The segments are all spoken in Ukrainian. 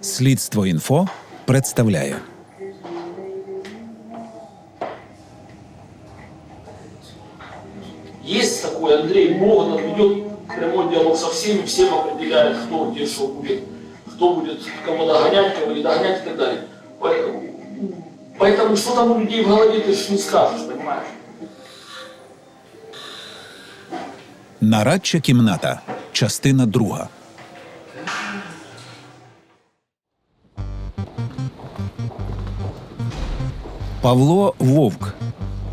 Слідство інфо представляє Есть такой Андрей Богдан, ведет прямой диалог со всеми, всем определяет, кто где что будет, кто будет кого догонять, кого не догонять и так далее. Поэтому, поэтому что там у людей в голове, ты же не скажешь, понимаешь? Нарадча кімната. Частина друга. Павло Вовк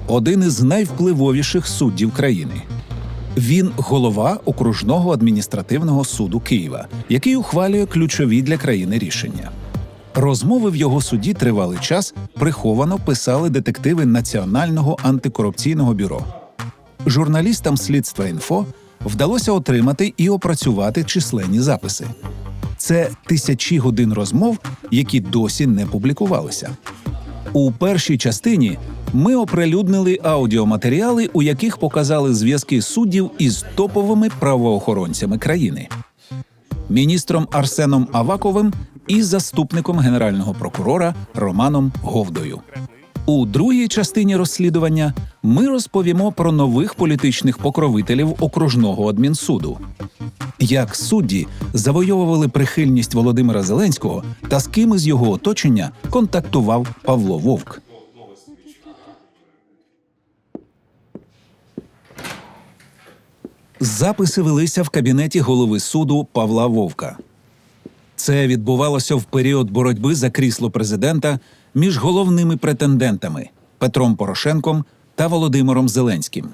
один із найвпливовіших суддів країни. Він голова окружного адміністративного суду Києва, який ухвалює ключові для країни рішення. Розмови в його суді тривалий час приховано писали детективи Національного антикорупційного бюро. Журналістам слідства інфо вдалося отримати і опрацювати численні записи. Це тисячі годин розмов, які досі не публікувалися. У першій частині ми оприлюднили аудіоматеріали, у яких показали зв'язки суддів із топовими правоохоронцями країни, міністром Арсеном Аваковим і заступником генерального прокурора Романом Говдою. У другій частині розслідування ми розповімо про нових політичних покровителів окружного адмінсуду, як судді завойовували прихильність Володимира Зеленського та з ким із його оточення контактував Павло Вовк. Записи велися в кабінеті голови суду Павла Вовка. Це відбувалося в період боротьби за крісло президента між головними претендентами Петром Порошенком та Володимиром Зеленським.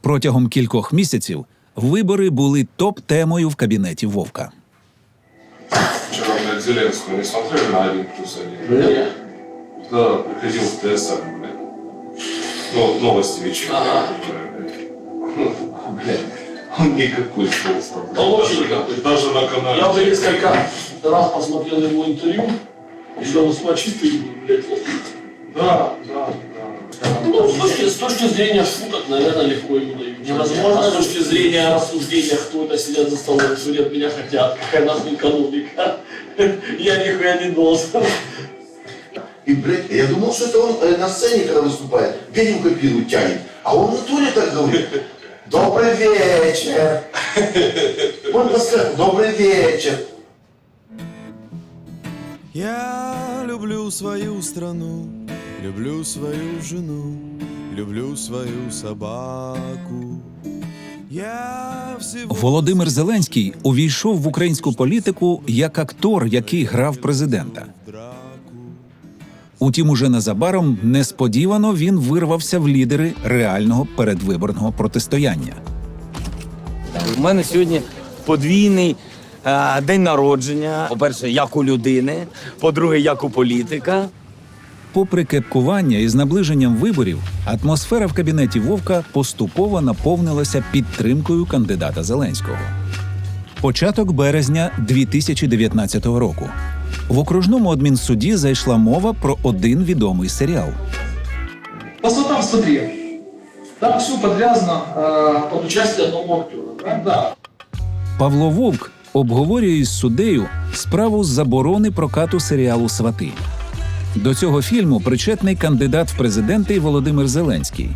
Протягом кількох місяців вибори були топ-темою в кабінеті Вовка. Вчера, блядь, Зеленского не смотрели на один плюс один? Нет. Да, приходил в ТСН, блядь. Ну, новости вечера. Ага. Ну, блядь, он никакой просто. Он вообще никакой. Даже на канале. Я уже несколько раз посмотрел его интервью, и он смочистый, блядь, Да, да, да. Ну, с точки, с точки зрения шуток, наверное, легко ему дают. Невозможно. А с точки зрения рассуждения, кто это сидят за столом, что от меня хотят, какая нахуй экономика. Я нихуя не должен. И, блядь, я думал, что это он э, на сцене, когда выступает, видео копирует, тянет. А он в натуре так говорит. Добрый вечер. Он подскажет, добрый вечер. Я люблю свою страну, люблю свою жену, люблю свою собаку. Я всего Володимир Зеленський увійшов в українську політику як актор, який грав президента. драку. Утім, уже незабаром несподівано він вирвався в лідери реального передвиборного протистояння. У мене сьогодні подвійний день народження. По-перше, як у людини, по-друге, як у політика. Попри кепкування із наближенням виборів, атмосфера в кабінеті Вовка поступово наповнилася підтримкою кандидата Зеленського. Початок березня 2019 року. В окружному адмінсуді зайшла мова про один відомий серіал. Просто там смотри, там все подвязано э, Под участие одного актера, да? да, Павло Вовк обговорює із суддею справу з заборони прокату серіалу Свати. До цього фільму причетний кандидат в президенти Володимир Зеленський.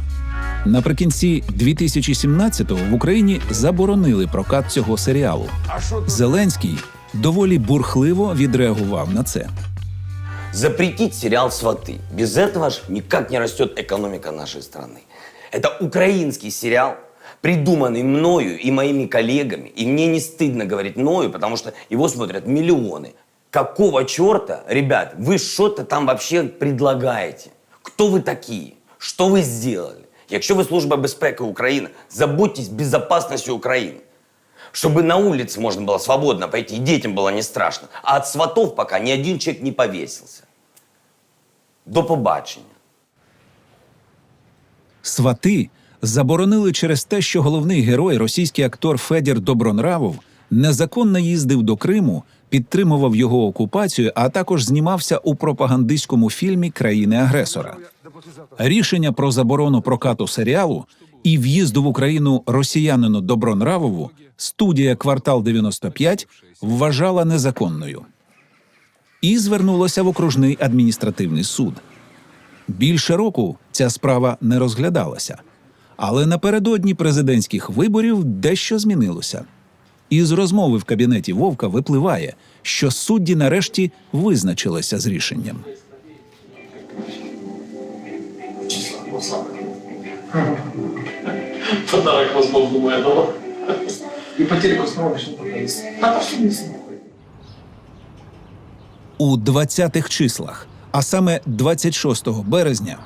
Наприкінці 2017-го в Україні заборонили прокат цього серіалу. Зеленський доволі бурхливо відреагував на це. Запретить сериал «Сваты». Без этого ж никак не растет экономика нашей страны. Это украинский сериал, Придуманный мною и моими коллегами. И мне не стыдно говорить мною, потому что его смотрят миллионы. Какого черта, ребят, вы что-то там вообще предлагаете? Кто вы такие? Что вы сделали? Якщо ви служба безпеки України, забудьтесь безопасностью України. Чтобы на улице можно было свободно пойти, и детям было не страшно. А от сватов пока ни один человек не повесился. До побачення. Свати заборонили через те, що головний герой, російський актор Федір Добронравов, незаконно їздив до Криму, підтримував його окупацію, а також знімався у пропагандистському фільмі країни-агресора. Рішення про заборону прокату серіалу і в'їзду в Україну росіянину Добронравову студія Квартал 95 вважала незаконною. і звернулося в окружний адміністративний суд. Більше року ця справа не розглядалася. Але напередодні президентських виборів дещо змінилося. Із розмови в кабінеті Вовка випливає, що судді нарешті визначилися з рішенням. Подарок возможному этого. Ипотеку снова начнут проходить. А пошли не снимай. У 20-х числах, а саме 26 березня,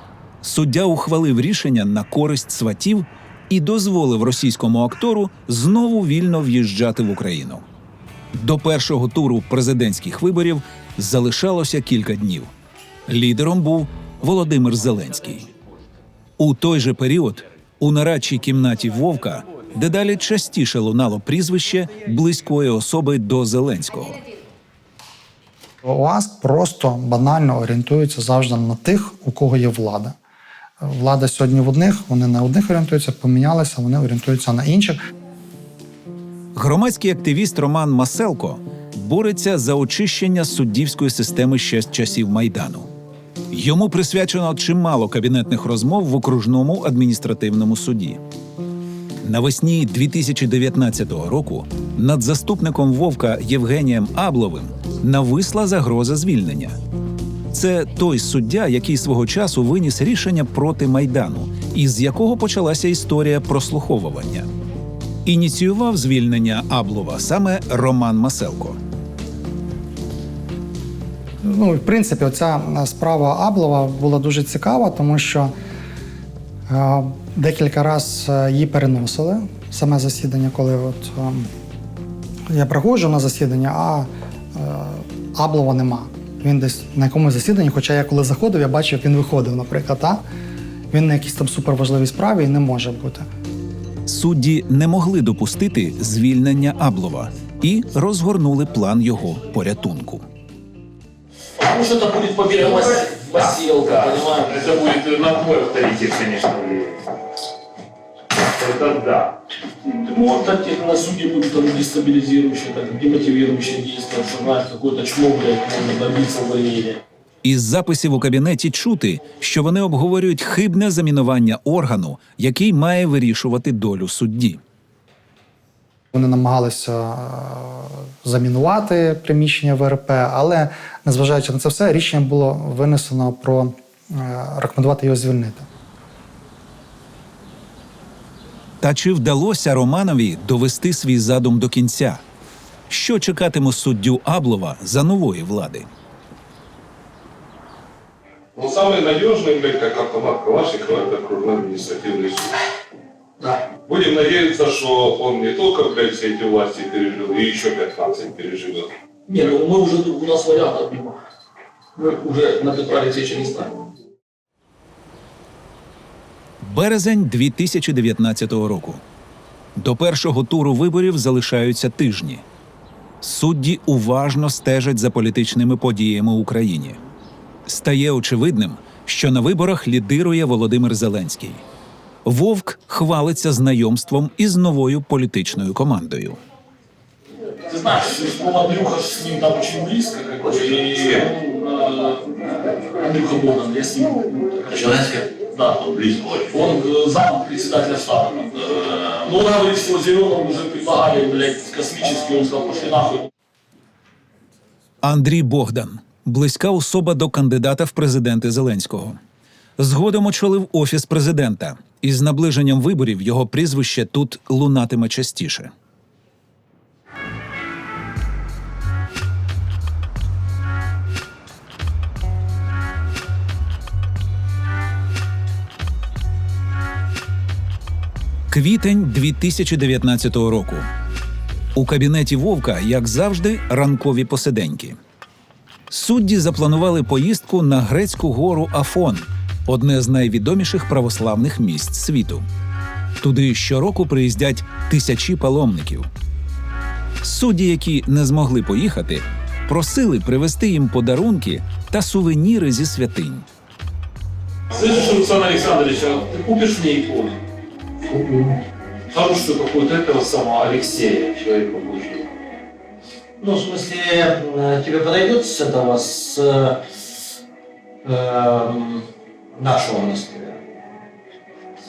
суддя ухвалив рішення на користь сватів і дозволив російському актору знову вільно в'їжджати в Україну. До першого туру президентських виборів залишалося кілька днів. Лідером був Володимир Зеленський. У той же період у нарадчій кімнаті Вовка дедалі частіше лунало прізвище близької особи до Зеленського. ОАСК просто банально орієнтується завжди на тих, у кого є влада. Влада сьогодні в одних, вони на одних орієнтуються, помінялися, вони орієнтуються на інших. Громадський активіст Роман Маселко бореться за очищення суддівської системи ще з часів Майдану. Йому присвячено чимало кабінетних розмов в окружному адміністративному суді. Навесні 2019 року над заступником Вовка Євгенієм Абловим нависла загроза звільнення. Це той суддя, який свого часу виніс рішення проти Майдану, із якого почалася історія прослуховування. Ініціював звільнення Аблова саме Роман Маселко. Ну, в принципі, оця е, справа Аблова була дуже цікава, тому що е, декілька разів її переносили. Саме засідання, коли от, е, я приходжу на засідання, а е, Аблова нема. Він десь на якомусь засіданні, хоча я коли заходив, я бачив, як він виходив, наприклад. А? Він на якійсь там суперважливій справі і не може бути. Судді не могли допустити звільнення Аблова і розгорнули план його порятунку. Что это будет победа Мас- Маселка, понимаешь? Это будет на авторитет, влиять. Это да. Ну, так на суде будет там дестабилизирующее, так, демотивирующее действие, что знает, какое-то чмо, блядь, можно добиться увольнения. Із записів у кабінеті чути, що вони обговорюють хибне замінування органу, який має вирішувати долю судді. Вони намагалися е, замінувати приміщення ВРП, але незважаючи на це все, рішення було винесено про е, рекомендувати його звільнити. Та чи вдалося Романові довести свій задум до кінця? Що чекатиме суддю Аблова за нової влади? Ну, самый надежный, блядь, как автомат Калашникова, это окружной административный суд. Да. Будем надеяться, что он не только, блядь, все эти власти пережил, и еще 15 переживет. Не, ну мы уже, у нас вариантов мимо. Мы уже на Петра Алексеевича не ставим. Березень 2019 року. До першого туру виборів залишаються тижні. Судді уважно стежать за політичними подіями в Україні. Стає очевидним, що на виборах лідирує Володимир Зеленський. Вовк хвалиться знайомством із новою політичною командою. Ты знаешь, ну, Андрюха ж с ним там очень близко, как бы, и э, Андрюха Богдан, я с ним. Зеленский? Да, он близко. Он э, зам председателя штаба. э, Ну, он говорит, что Зеленому уже предлагали, блядь, космический, он сказал, пошли нахуй. Андрій Богдан близька особа до кандидата в президенти Зеленського. Згодом очолив офіс президента, і з наближенням виборів його прізвище тут лунатиме частіше. Квітень 2019 року. У кабінеті Вовка, як завжди, ранкові посиденьки. Судді запланували поїздку на грецьку гору Афон, одне з найвідоміших православних місць світу. Туди щороку приїздять тисячі паломників. Судді, які не змогли поїхати, просили привезти їм подарунки та сувеніри зі святинь. Слышишь, Руслан Александрович, а ты купишь мне икону? Хорошую какую-то этого самого Алексея, человека Божьего. Ну, в смысле, э, тебе подойдет с этого, с э, эм, нашего монастыря?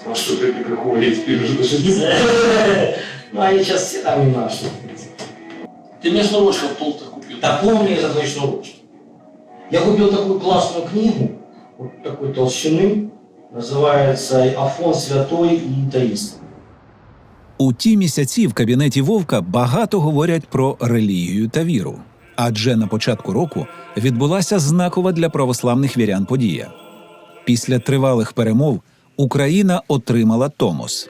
А что ты я теперь уже даже не. Ну, они сейчас все там не наши. Ты мне шнурочков толстых купил. Да помни это твои шнурочки. Я купил такую классную книгу, вот такой толщины, называется «Афон святой и таист». У ті місяці в кабінеті Вовка багато говорять про релігію та віру. Адже на початку року відбулася знакова для православних вірян подія. Після тривалих перемов Україна отримала Томос.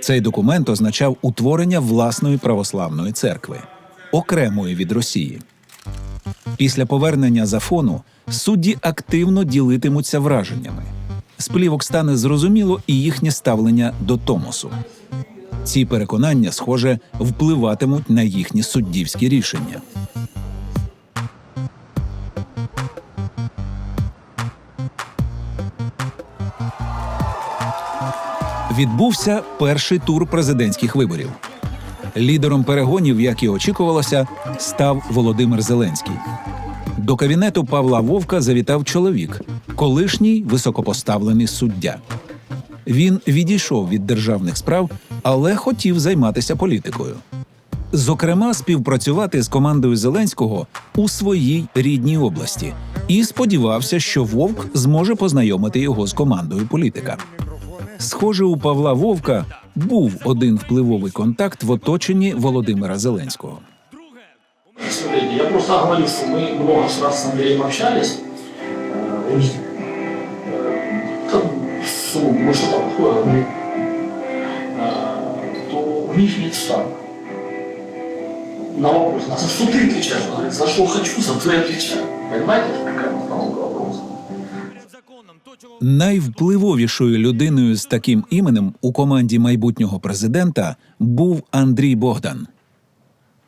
Цей документ означав утворення власної православної церкви, окремої від Росії. Після повернення з Афону судді активно ділитимуться враженнями. З стане зрозуміло і їхнє ставлення до Томосу. Ці переконання, схоже, впливатимуть на їхні суддівські рішення. Відбувся перший тур президентських виборів. Лідером перегонів, як і очікувалося, став Володимир Зеленський. До кабінету Павла Вовка завітав чоловік, колишній високопоставлений суддя. Він відійшов від державних справ, але хотів займатися політикою. Зокрема, співпрацювати з командою Зеленського у своїй рідній області і сподівався, що Вовк зможе познайомити його з командою політика. Схоже, у Павла Вовка був один впливовий контакт в оточенні Володимира Зеленського. Смотрите, я просто говорю, что мы много раз с Андреем общались. Э, у них, э, там, что, мы что там такое говорим, э, то у них нет штаба. На вопрос, на что ты отвечаешь? Он говорит, за что хочу, за то и отвечаю. Понимаете, какая установка вопроса? Найвпливовішою людиною з таким іменем у команді майбутнього президента був Андрій Богдан.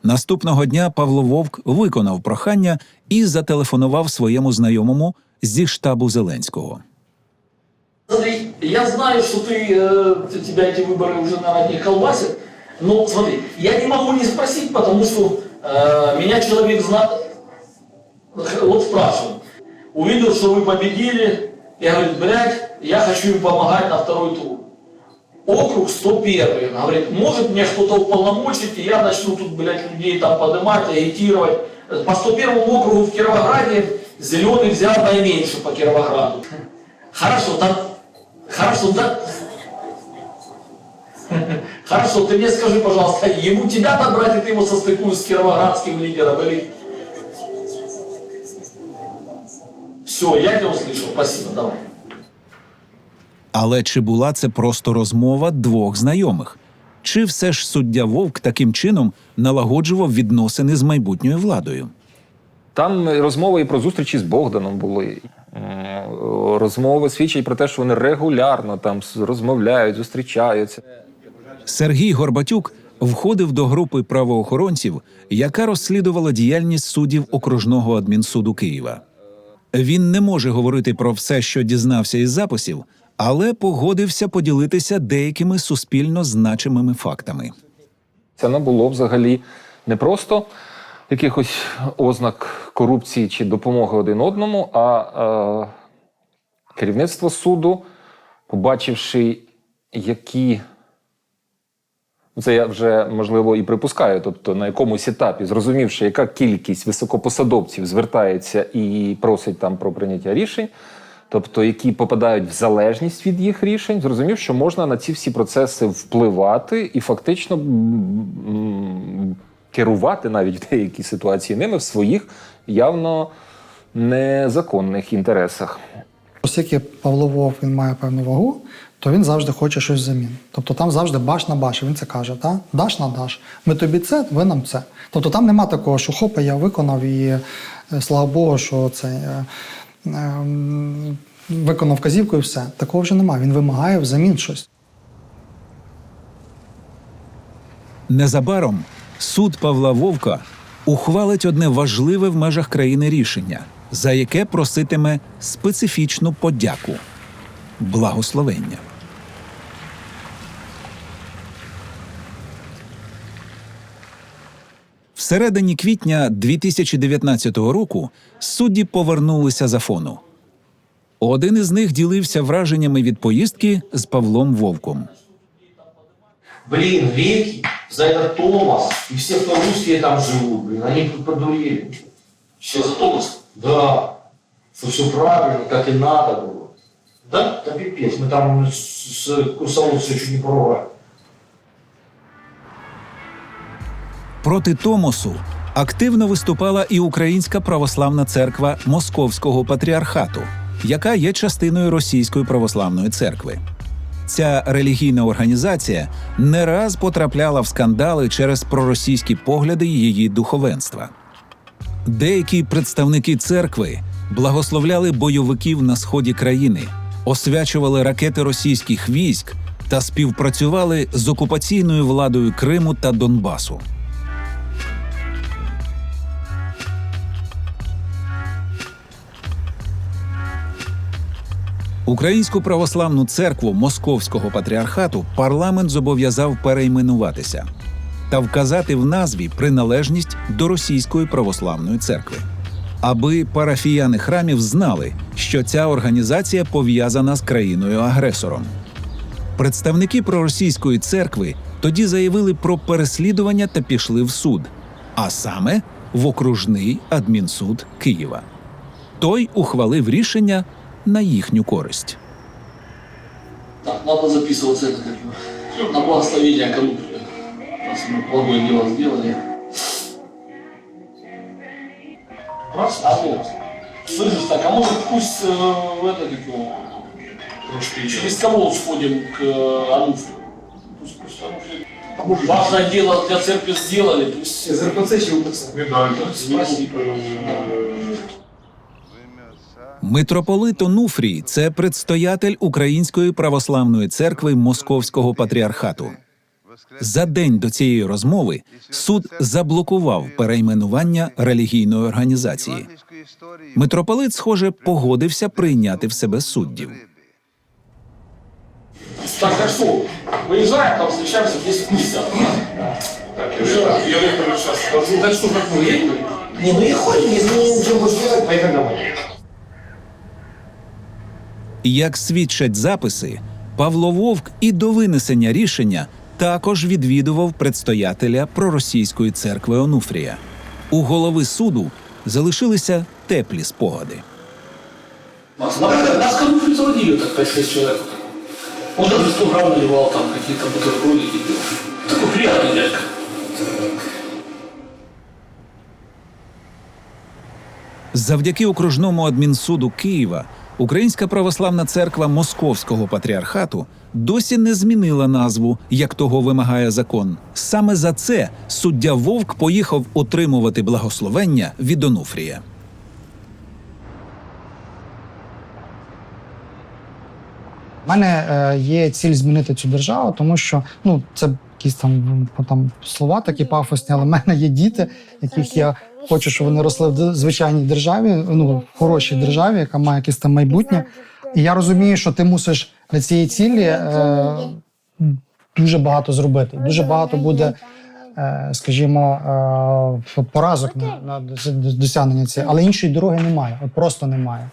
Наступного дня Павло Вовк виконав прохання і зателефонував своєму знайомому зі штабу Зеленського. Смотри, я знаю, что ты, э, т- тебя эти выборы уже, наверное, не колбасят, но смотри, я не могу не спросить, потому что э, меня человек знает, вот спрашиваю, увидел, что вы победили, я говорю, блядь, я хочу им помогать на второй тур. Округ 101, говорит, может мне кто-то уполномочить, и я начну тут, блядь, людей там поднимать, агитировать. По 101 округу в Кировограде зеленый взял наименьше по Кировограду. Хорошо, там, хорошо, да. Хорошо, ты мне скажи, пожалуйста, ему тебя набрать, и ты его состыкуешь с кировоградским лидером, или... Все, я тебя услышал, спасибо, давай. Але чи була це просто розмова двох знайомих? Чи все ж суддя Вовк таким чином налагоджував відносини з майбутньою владою? Там розмови і про зустрічі з Богданом були. Розмови свідчать про те, що вони регулярно там розмовляють, зустрічаються. Сергій Горбатюк входив до групи правоохоронців, яка розслідувала діяльність суддів окружного адмінсуду Києва. Він не може говорити про все, що дізнався із записів, але погодився поділитися деякими суспільно значимими фактами. Це не було взагалі не просто якихось ознак корупції чи допомоги один одному, а е, керівництво суду, побачивши, які. Ну, Це я вже можливо і припускаю, тобто на якомусь етапі, зрозумівши, яка кількість високопосадовців звертається і просить там про прийняття рішень, тобто які попадають в залежність від їх рішень, зрозумів, що можна на ці всі процеси впливати і фактично керувати навіть в деякій ситуації ними в своїх явно незаконних інтересах. Оскільки Павло Вовк він має певну вагу, то він завжди хоче щось взамін. Тобто там завжди баш на баш. Він це каже: та? даш на даш. Ми тобі це, ви нам це. Тобто там нема такого, що хопа, я виконав і е, слава Богу, що це. Е, е, м, Виконав вказівку і все. Такого вже немає. Він вимагає взамін щось. Незабаром суд Павла Вовка ухвалить одне важливе в межах країни рішення, за яке проситиме специфічну подяку благословення. Всередині квітня 2019 року судді повернулися з Афону. Один із них ділився враженнями від поїздки з Павлом Вовком. Блин, реки, за этот Томас и все, кто русские там живут, блин, они тут подурели. Все за Томас. Да, что все правильно, как и надо было. Да? Да пипец, мы там с, с Кусаловцем чуть не порвали. Проти Томосу активно виступала і Українська православна церква Московського патріархату, яка є частиною Російської православної церкви. Ця релігійна організація не раз потрапляла в скандали через проросійські погляди її духовенства. Деякі представники церкви благословляли бойовиків на сході країни, освячували ракети російських військ та співпрацювали з окупаційною владою Криму та Донбасу. Українську православну церкву Московського патріархату парламент зобов'язав перейменуватися та вказати в назві приналежність до Російської православної церкви, аби парафіяни храмів знали, що ця організація пов'язана з країною-агресором. Представники проросійської церкви тоді заявили про переслідування та пішли в суд, а саме в окружний адмінсуд Києва. Той ухвалив рішення на їхню користь. Так, треба записуватися на благословення корупції. Раз ми благое діло зробили. Прославили. Слышишь, так, а может пусть э, в это, как его, через кого сходим к э, Ануфрию? Пусть, пусть Ануфрию. Важное дело для церкви сделали, пусть... ЗРПЦ, ЧУПЦ. Не, да, это... Спроси. Митрополит Онуфрій – це предстоятель Української православної церкви Московського патріархату. За день до цієї розмови суд заблокував перейменування релігійної організації. Митрополит, схоже, погодився прийняти в себе суддів. Так, так что, выезжаем, там 10.50. Так, я, я Викторович сейчас скажу. Так что, как вы, едем? Не, ну и ходим, если не ничего больше делать, поехали домой. Як свідчать записи, Павло Вовк і до винесення рішення також відвідував предстоятеля проросійської церкви Онуфрія. У голови суду залишилися теплі спогади. Нас, Конуприй заводили так 5-6 человек. Он даже 100 грамм наливал там какие-то бутербродики. Такой приятный дядька. Завдяки окружному адмінсуду Києва Українська православна церква Московського патріархату досі не змінила назву, як того вимагає закон. Саме за це суддя Вовк поїхав отримувати благословення від Онуфрія. У мене е, є ціль змінити цю державу, тому що ну це якісь там, м, там слова такі пафосні, але в мене є діти, яких я хочу, щоб вони росли в звичайній державі, ну в хорошій державі, яка має якесь там майбутнє. І я розумію, що ти мусиш для цієї цілі е, дуже багато зробити. Дуже багато буде, е, скажімо, е, поразок на, на досягнення цієї, але іншої дороги немає. От просто немає.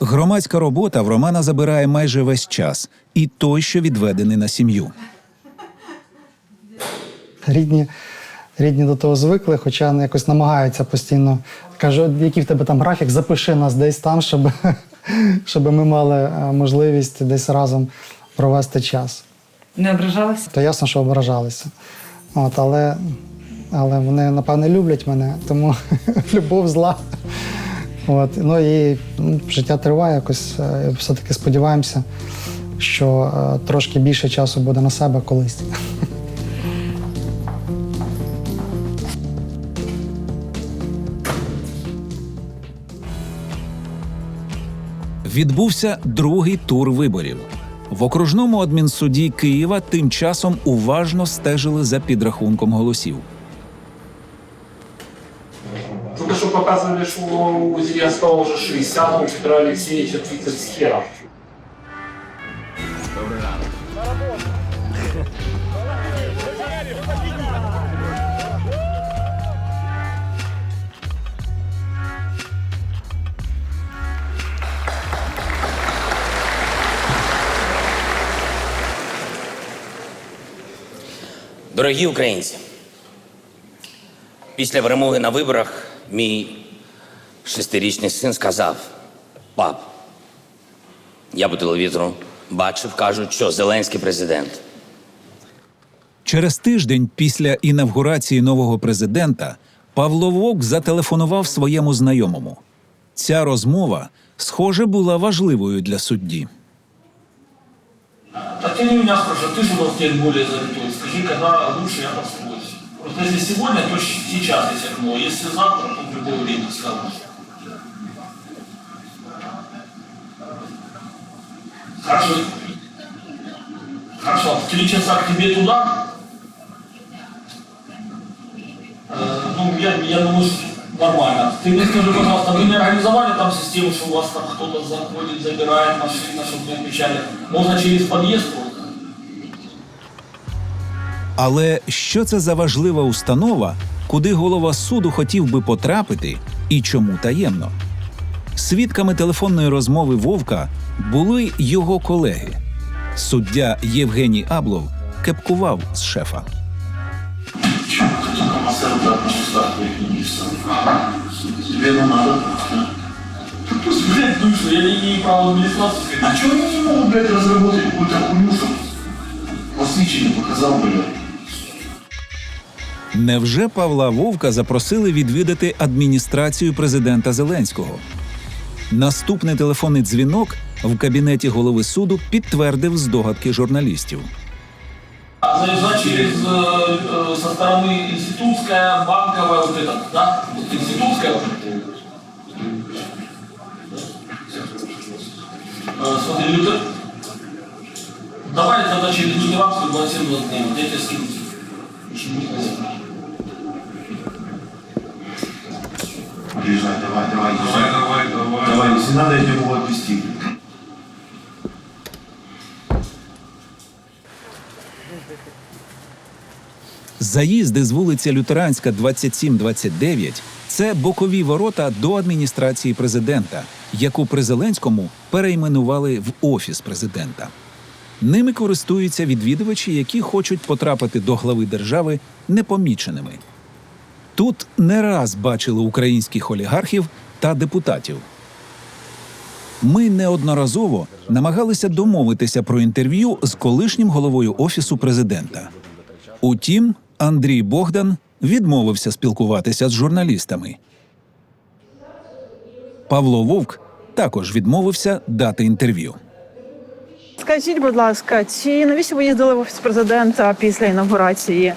Громадська робота в Романа забирає майже весь час, і той, що відведений на сім'ю. рідні, рідні до того звикли, хоча вони якось намагаються постійно. Кажуть, який в тебе там графік, запиши нас десь там, щоб, щоб ми мали е, можливість десь разом провести час. Не ображалася? То ясно, що ображалися. От, але, але вони, напевне, люблять мене, тому любов зла. От, ну і ну, життя триває якось. е, Все-таки сподіваємося, що е, трошки більше часу буде на себе колись. Відбувся другий тур виборів. В окружному адмінсуді Києва тим часом уважно стежили за підрахунком голосів. Только что показывали, что у Зеленского уже 60, у Петра Алексеевича 30 с. Дорогі українці, після перемоги на виборах мій шестирічний син сказав: пап, я по телевізору бачив, кажуть, що Зеленський президент. Через тиждень після інавгурації нового президента Павло Вовк зателефонував своєму знайомому. Ця розмова, схоже, була важливою для судді. Так ты меня спрашивай, ты же у нас теперь более занятой. Скажи, когда лучше я подстроюсь. Просто если сегодня, то сейчас есть окно. Если завтра, то в любое время скажешь. Хорошо. Хорошо, в три часа к тебе туда? Э, ну, я, я думаю, нормально. Ты мне скажи, пожалуйста, вы не организовали там систему, что у вас там кто-то заходит, забирает машину, чтобы не отвечали? Можно через подъезд просто? Але що це за важлива установа, куди голова суду хотів би потрапити і чому таємно? Свідками телефонної розмови Вовка були його колеги. Суддя Євгеній Аблов кепкував з шефа. Тебе ну надо. Пусть, блядь, душу, я не имею права в администрацию. А чего они не могут, блядь, разработать какую-то хуйню, чтобы посвящение показал, блядь? Невже Павла Вовка запросили відвідати адміністрацію президента Зеленського? Наступний телефонний дзвінок в кабінеті голови суду підтвердив здогадки журналістів. А заезжать через, э, э, со стороны институтская, банковая, вот это, да? Вот институтская. Э, Смотри, Лютер. Давай тогда через лютеранскую 27 дней. Вот я тебе скину. Приезжай, давай, давай, Давай, давай, давай. Давай, если надо, я тебя могу отвезти. Заїзди з вулиці Лютеранська 27-29 – це бокові ворота до адміністрації президента, яку при Зеленському перейменували в офіс президента. Ними користуються відвідувачі, які хочуть потрапити до глави держави непоміченими. Тут не раз бачили українських олігархів та депутатів. Ми неодноразово намагалися домовитися про інтерв'ю з колишнім головою офісу президента. Утім, Андрій Богдан відмовився спілкуватися з журналістами. Павло Вовк також відмовився дати інтерв'ю. Скажіть, будь ласка, чи навіщо ви їздили в офіс президента після інавгурації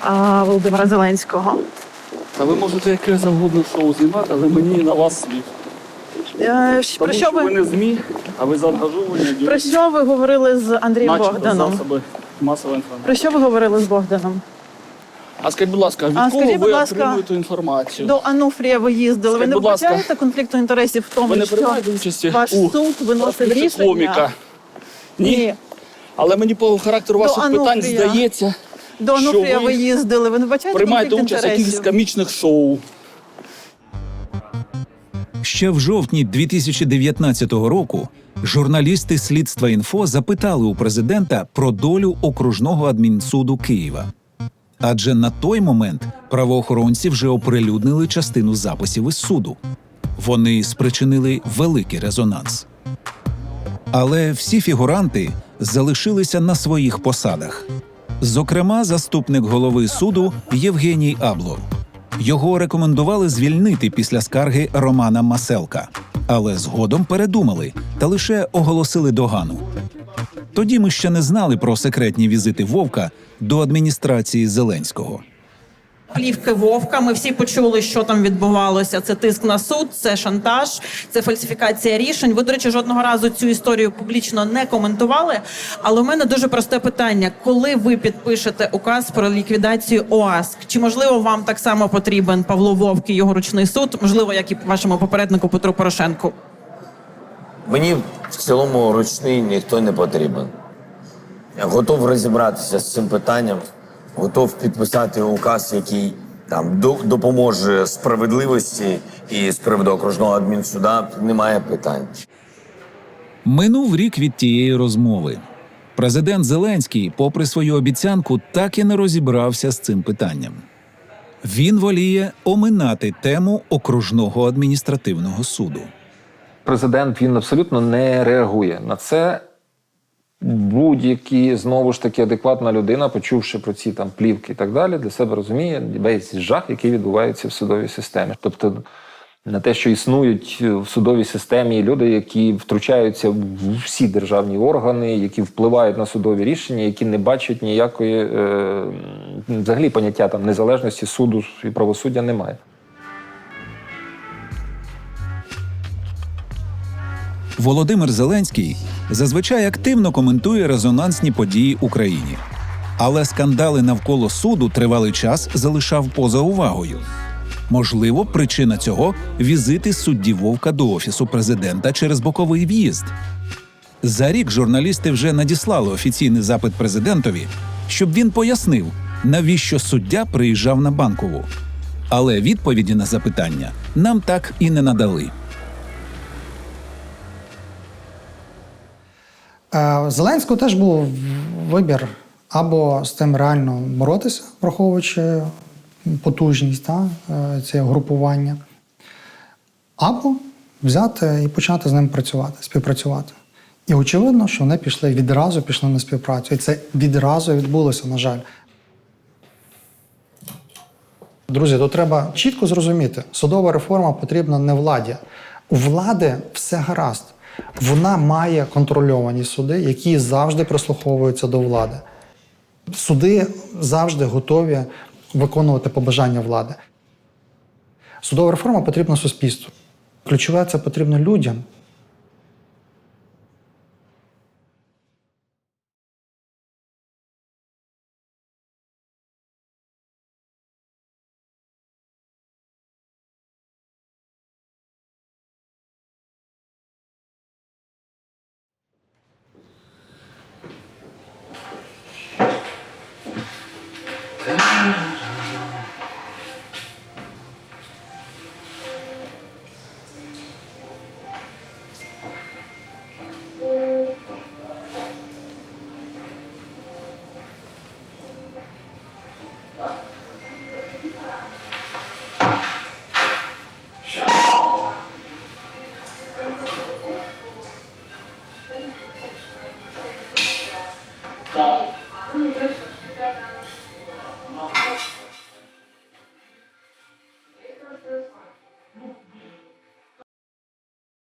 а, Володимира Зеленського? Та ви можете яке завгодно шоу знімати, але мені на вас слід. Е, Тому Про що, що ви ви не ЗМІ, а ви заангажовані про що ви говорили з Андрієм Богданом? засоби масової інформації. Про що ви говорили з Богданом? А скажіть, будь ласка, від А кого скажіть, ви будь ласка, отримуєте інформацію? До Ануфрія ви їздили. Ви не будь ласка, вбачаєте конфлікту інтересів в тому, ви не що приймаєте участі ваш у суд виносить розкритті рішення? коміка? Ні. Але мені по характеру До ваших питань Ануфрія. здається, До що Ануфрія ви ви їздили. Ви не вбачаєте приймаєте конфлікт участь в якихось інтересів? комічних шоу. Ще в жовтні 2019 року журналісти слідства інфо запитали у президента про долю окружного адмінсуду Києва. Адже на той момент правоохоронці вже оприлюднили частину записів із суду. Вони спричинили великий резонанс. Але всі фігуранти залишилися на своїх посадах. Зокрема, заступник голови суду Євгеній Аблов. Його рекомендували звільнити після скарги Романа Маселка, але згодом передумали та лише оголосили догану. Тоді ми ще не знали про секретні візити Вовка до адміністрації Зеленського. плівки Вовка. Ми всі почули, що там відбувалося. Це тиск на суд, це шантаж, це фальсифікація рішень. Ви, до речі, жодного разу цю історію публічно не коментували. Але у мене дуже просте питання: коли ви підпишете указ про ліквідацію ОАСК, чи можливо вам так само потрібен Павло Вовк і його ручний суд? Можливо, як і вашому попереднику Петру Порошенку? Мені в цілому ручний ніхто не потрібен. Я готов розібратися з цим питанням, готов підписати указ, який там допоможе справедливості і з приводу окружного адмінсуда. Немає питань. Минув рік від тієї розмови. Президент Зеленський, попри свою обіцянку, так і не розібрався з цим питанням. Він воліє оминати тему окружного адміністративного суду. Президент він абсолютно не реагує на це. Будь-які знову ж таки адекватна людина, почувши про ці там плівки і так далі, для себе розуміє весь жах, який відбувається в судовій системі. Тобто на те, що існують в судовій системі люди, які втручаються в всі державні органи, які впливають на судові рішення, які не бачать ніякої е, взагалі поняття там незалежності суду і правосуддя немає. Володимир Зеленський зазвичай активно коментує резонансні події Україні. Але скандали навколо суду тривалий час залишав поза увагою. Можливо, причина цього візити судді Вовка до офісу президента через боковий в'їзд. За рік журналісти вже надіслали офіційний запит президентові, щоб він пояснив, навіщо суддя приїжджав на банкову. Але відповіді на запитання нам так і не надали. Зеленського теж був вибір або з тим реально боротися, враховуючи потужність та, е, цього групування, або взяти і почати з ним працювати, співпрацювати. І очевидно, що вони пішли відразу пішли на співпрацю. І це відразу відбулося, на жаль. Друзі, то треба чітко зрозуміти, судова реформа потрібна не владі. У влади все гаразд. Вона має контрольовані суди, які завжди прислуховуються до влади. Суди завжди готові виконувати побажання влади. Судова реформа потрібна суспільству. Ключове це потрібно людям,